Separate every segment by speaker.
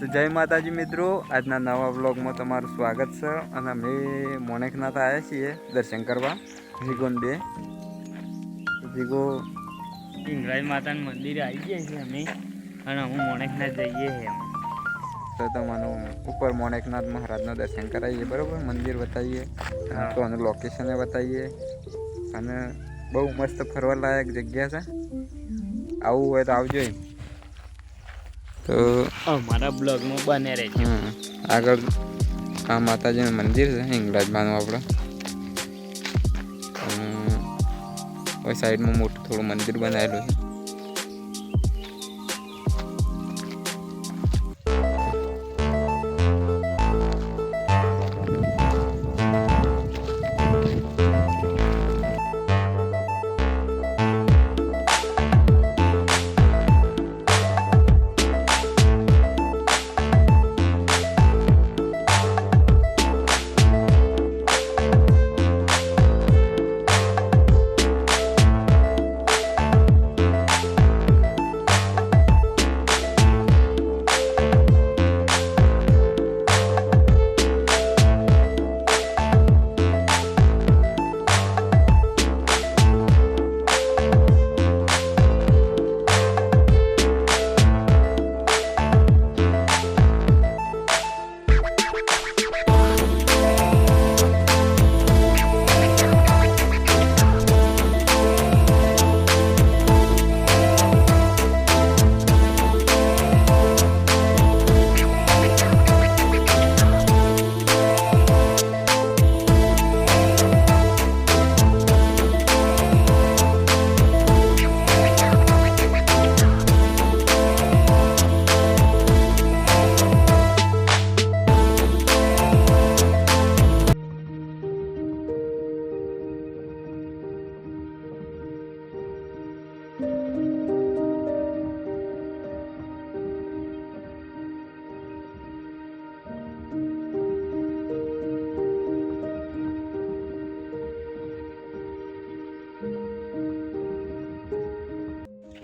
Speaker 1: તો જય માતાજી મિત્રો આજના નવા બ્લોગમાં તમારું સ્વાગત છે અને અમે મોણેકનાથ આવ્યા છીએ દર્શન કરવા ભીગોન બે. ભીગો
Speaker 2: હિંગળાજ માતાનું મંદિરે આવી ગયા છીએ અમે અને હું મોણેકનાથ જઈએ છીએ
Speaker 1: તો તમારું ઉપર મોણેકનાથ મહારાજના દર્શન કરાવીએ બરાબર? મંદિર બતાવીએ તો આનું લોકેશને બતાવીએ. અને બહુ મસ્ત ફરવા લાયક જગ્યા છે. આવું હોય તો આવજો એમ. તો
Speaker 2: અમારા બ્લોગમાં બને રહેજો.
Speaker 1: આગળ આ માતાજીનું મંદિર છે હિંગળાજમાનું આપણે. ઓય સાઈડમાં મોટું થોડું મંદિર બનાવેલું છે.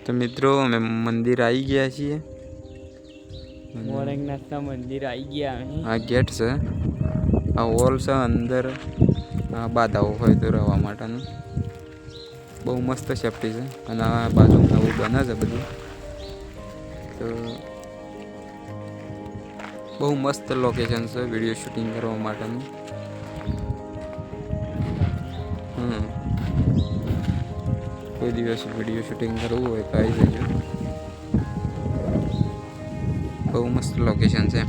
Speaker 1: તો મિત્રો અમે મંદિર આવી ગયા છીએ.
Speaker 2: મોરંગનાથના મંદિર આવી ગયા અમે.
Speaker 1: આ ગેટ છે. આ હોલ છે અંદર આ બાધાઓ હોય તો રહેવા માટેનું. બહુ મસ્ત સેફટી છે. અને આ બાજુ નવું બને છે બધું. તો બહુ મસ્ત લોકેશન છે વીડિયો શૂટિંગ કરવા માટેનું. કોઈ દિવસ વીડિયો શૂટિંગ કરવું હોય તો આવી જજો. બહુ મસ્ત લોકેશન છે.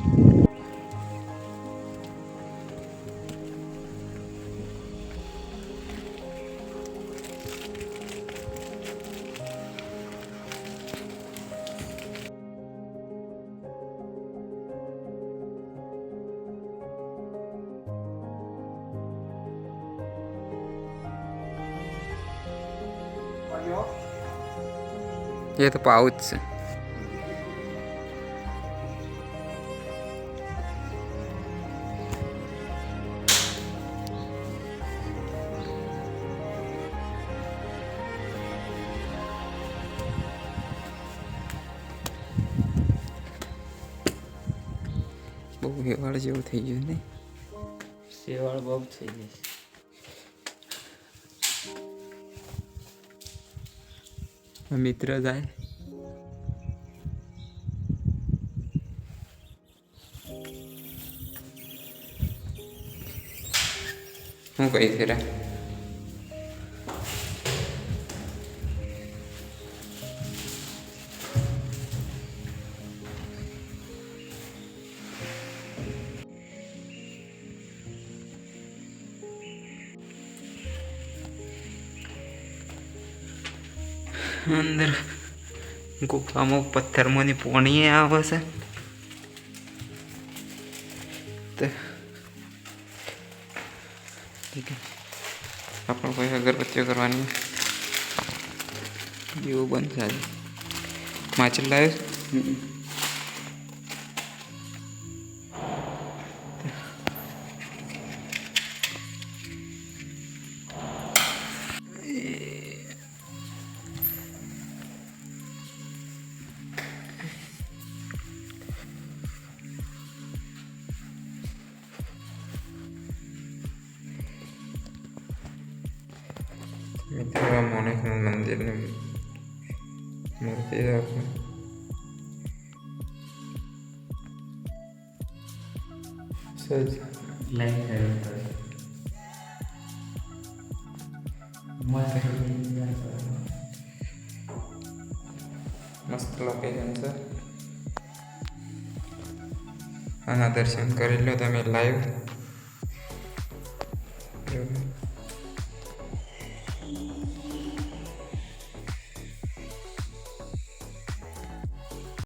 Speaker 1: એ તો પાઉચ છે બહુ હેવાળ જેવું થઈ ગયું ને
Speaker 2: શેવાળ બહુ થઈ ગઈ
Speaker 1: મિત્ર જાય હું કઈ ફેરા અંદર ગુફામાં પથ્થરમાંની પોણી આવે છે. આપણે કોઈ અગરબત્તીઓ કરવાની એવું બંધ થાય. માછલ લાવ્યો મિત્રો આ મોનેકનું મંદિરની મૂર્તિ છે. સજ.
Speaker 2: લાઈક કર્યો
Speaker 1: મસ્ત લોકેશન છે. આના દર્શન કરી લો તમે લાઈવ